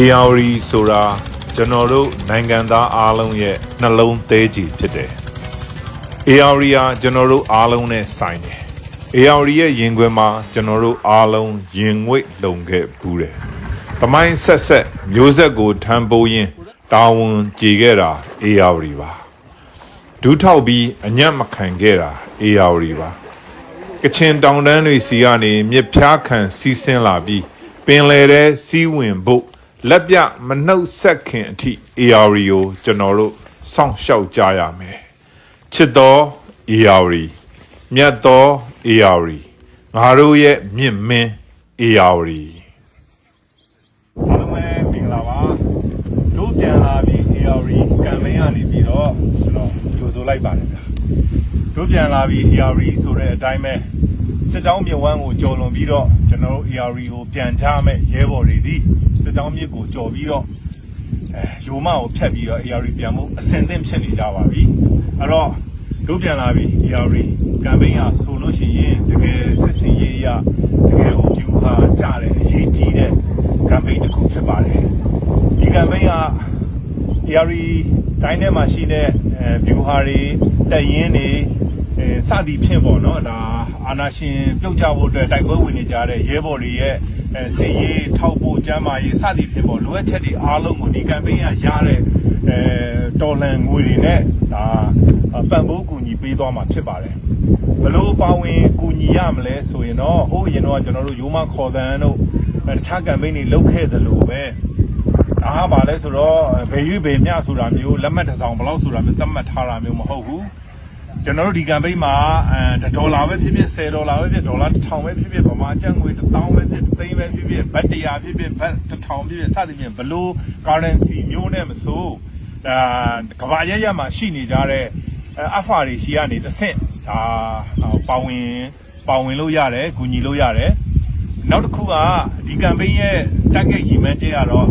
AR ဆိုတာကျွန်တော်တို့နိုင်ငံသားအားလုံးရဲ့နှလုံးသေးကြီးဖြစ်တယ် AR ဟာကျွန်တော်တို့အားလုံးနဲ့ဆိုင်တယ် AR ရဲ့ရင်ခွင်မှာကျွန်တော်တို့အားလုံးရင်ငွေ့လုံခဲ့ဘူးတယ်။တမိုင်းဆက်ဆက်မျိုးဆက်ကိုထမ်းပိုးရင်းတာဝန်ကြေခဲ့တာ AR ပါ။ဒူးထောက်ပြီးအညံ့မခံခဲ့တာ AR ပါ။ကချင်တောင်တန်းတွေစီကနေမြစ်ဖျားခံစီးဆင်းလာပြီးပင်လယ်ထဲစီးဝင်ဖို့ လက်ပြမနှုတ်ဆက်ခင်အထိ AR ကိုကျွန်တော်တို့စောင့်ရှောက်ကြရမယ်။ချစ်တော် AR မြတ်သော AR ငါတို့ရဲ့မြင့်မင်း AR အားလုံးပဲမင်္ဂလာပါတို့ပြန်လာပြီး AR ကမ်ပိန်းကနေပြီးတော့ကျွန်တော်ကြိုဆိုလိုက်ပါတယ်ဗျာတို့ပြန်လာပြီး AR ဆိုတဲ့အတိုင်းပဲ စစ်တောင်းမြဝန်းကိုကြော်လွန်ပြီးတော့ကျွန်တော်တို့ AR ကိုပြန်ချမဲ့ရဲဘော်တွေဒီစစ်တောင်းမြစ်ကိုကြော်ပြီးတော့အဲရိုမကိုဖြတ်ပြီးတော့ AR ပြန်မှုအစင်သင့်ဖြစ်နေကြပါပြီအဲ့တော့တို့ပြန်လာပြီး AR ကမ်ပိန်းကဆိုလို့ရှိရင်တကယ်စစ်စင်ရေးရတကယ်ကိုယူဟာကြတယ်အရေးကြီးတဲ့ကမ်ပိန်းတစ်ခုဖြစ်ပါတယ်ဒီကမ်ပိန်းက AR တိုင်းထဲမှာရှိတဲ့အဲ view ဟာတွေတက်ရင်တွေအဲစသည်ဖြင့်ပေါ့နော်ဒါ အာနာရှင်ပြုတ်ကြဖို့အတွက်တိုက်ပွဲဝင်နေကြတဲ့ရဲဘော်တွေရဲ့အဲစည်ရေးထောက်ဖို့ကျမ်းမာရေးစသည်ဖြင့်ပေါ့လိုအပ်ချက်တွေအားလုံးကိုဒီကမ်ပိန်းကရတဲ့အဲတော်လန်ငွေတွေနဲ့ဒါပံ့ပိုးကူညီပေးသွားမှာဖြစ်ပါတယ်ဘလို့ပါဝင်ကူညီရမလဲဆိုရင်တော့ဟိုးရင်တော့ကျွန်တော်တို့ရိုးမခေါ်တန်းတို့အဲတခြားကမ်ပိန်းတွေလုပ်ခဲ့သလိုပဲဒါကဘာလဲဆိုတော့ဘယ်ရွေးဘယ်မျှဆိုတာမျိုးလက်မှတ်တစ်စောင်ဘယ်လောက်ဆိုတာမျိုးသတ်မှတ်ထားတာမျိုးမဟုတ်ဘူး ကျွန်တော်တို့ဒီကမ်ပိန်းမှာအဲဒေါ်လာပဲဖြစ်ဖြစ်10ဒေါ်လာပဲဖြစ်ဒေါ်လာ1000ပဲဖြစ်ဖြစ်ဗမာကျပ်ငွေ1000ပဲဖြစ်သိန်းပဲဖြစ်ဖြစ်ဘတ်100ဖြစ်ဖြစ်ဘတ်1000ဖြစ်ဖြစ်စသဖြင့်ဘလို့ currency မျိုးနဲ့မဆိုဒါကဘာရရမှာရှိနေကြတဲ့အဲအဖာတွေရှိကနေတစ်ဆင့်ဒါပါဝင်ပါဝင်လို့ရတယ်၊ကူညီလို့ရတယ်။ နောက်တစ်ခုကဒီကမ်ပိန်းရဲ့ target ရည်မှန်းချက်ကတော့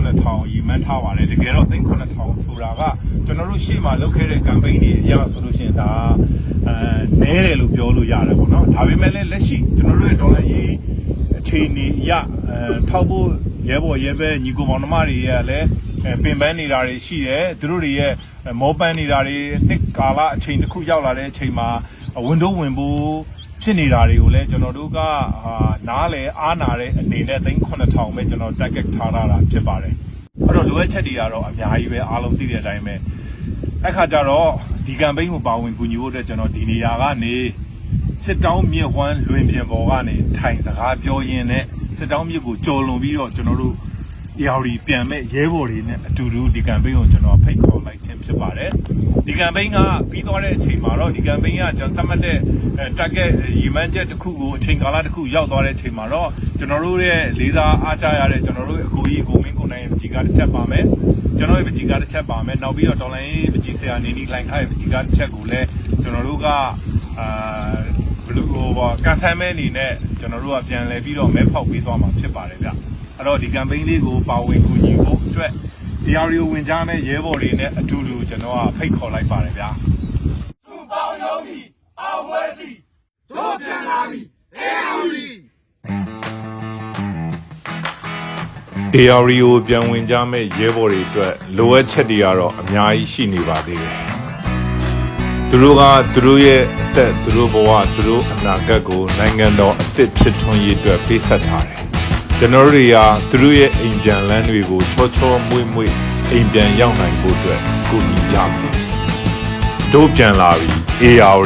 3900ရည်မှန်းထားပါတယ်။တကယ်တော့3900ဆိုတာကကျွန်တော်တို့ရှေ့မှာလုပ်ခဲ့တဲ့ကမ်ပိန်းတွေအရဆိုလို့ရှိရင်ဒါအဲနဲတယ်လို့ပြောလို့ရတယ်ပေါ့နော်။ဒါပေမဲ့လည်းလက်ရှိကျွန်တော်တို့ရဲ့ဒေါ်လာရေးအခြေအနေအရအဲထောက်ဖို့ရဲဘော်ရဲဘဲညီကိုမောင်နှမတွေရဲ့လည်းအဲပင်ပန်းနေတာတွေရှိတယ်သူတို့တွေရဲ့မောပန်းနေတာတွေနှစ်ကာလအချိန်တစ်ခုရောက်လာတဲ့အချိန်မှာဝန်တော့ဝင်ဖို့ ဖြစ်နေတာတွေကိုလည်းကျွန်တော်တို့ကဟာနားလေအားနာတဲ့အနေနဲ့3900ပဲကျွန်တော် target ထားတာဖြစ်ပါတယ်အဲ့တော့လိုအပ်ချက်တွေကတော့အများကြီးပဲအားလုံးသိတဲ့အတိုင်းပဲအဲ့ခါကျတော့ဒီကမ်ပိန်းကိုပါဝင်ကူညီဖို့အတွက်ကျွန်တော်ဒီနေရာကနေစစ်တောင်းမြစ်ဝမ်းလွင်ပြင်ပေါ်ကနေထိုင်စကားပြောရင်းနဲ့စစ်တောင်းမြစ်ကိုကြော်လွန်ပြီးတော့ကျွန်တော်တို့ AR ပြန်မဲ့ရဲဘော်တွေနဲ့အတူတူဒီကမ်ပိန်းကိုကျွန်တော်ဖိတ်ခေါ်လိုက်ခြင်းဖြစ်ပါတယ်ဒီကမ်ပိန်းကပြီးသွားတဲ့အချိန်မှာတော့ဒီကမ်ပိန်းကကျွန်တော်သတ်မှတ်တဲ့အဲ target ရည်မှန်းချက်တစ်ခုကိုအချိန်ကာလတစ်ခုရောက်သွားတဲ့အချိန်မှာတော့ကျွန်တော်တို့ရဲ့လေးစားအားကြရတဲ့ကျွန်တော်တို့အကိုကြီးကိုမင်းကိုနိုင်ရဲ့ပကြီးကားတစ်ချက်ပါမယ်ကျွန်တော်ရဲ့ပကြီးကားတစ်ချက်ပါမယ်နောက်ပြီးတော့တော်လိုင်းပကြီးဆရာနေနီလိုင်ခါရဲ့ပကြီးကားတစ်ချက်ကိုလည်းကျွန်တော်တို့ကအာ ဘလူးဟိုပါကန်ဆယ်မဲအနေနဲ့ကျွန်တော်တို့ကပြန်လဲပြီးတော့မဲဖောက်ပေးသွားမှာဖြစ်ပါတယ်ဗျအဲ့တော့ဒီကမ်ပိန်းလေးကိုပါဝင်ကူညီဖို့အတွက်တရားရီဝင်ကြမဲ့ရဲဘော်တွေနဲ့အတူတူကျွန်တော်ကဖိတ်ခေါ်လိုက်ပါတယ်ဗျာသူပေါင်းရုံးပြီအောင်ပွဲစီတို့ပြန်လာပြီအေးဦးရီ AR ကိုပြန်ဝင်ကြမဲ့ရဲဘော်တွေအတွက်လိုအပ်ချက်တွေကတော့အများကြီးရှိနေပါသေးတယ် သူတို့ကသူတို့ရဲ့အသက်သူတို့ဘဝသူတို့အနာဂတ်ကိုနိုင်ငံတော်အသစ်ဖြစ်ထွန်းရေးအတွက်ပေးဆက်ထားတယ်ကျွန်တော်တို့တွေကသူတို့ရဲ့အိမ်ပြန်လန်းတွေကိုချောချောမွေ့မွေ့အိမ်ပြန်ရောက်နိုင်ဖို့အတွက်ကူညီကြမယ်တို့ပြန်လာပြီ AR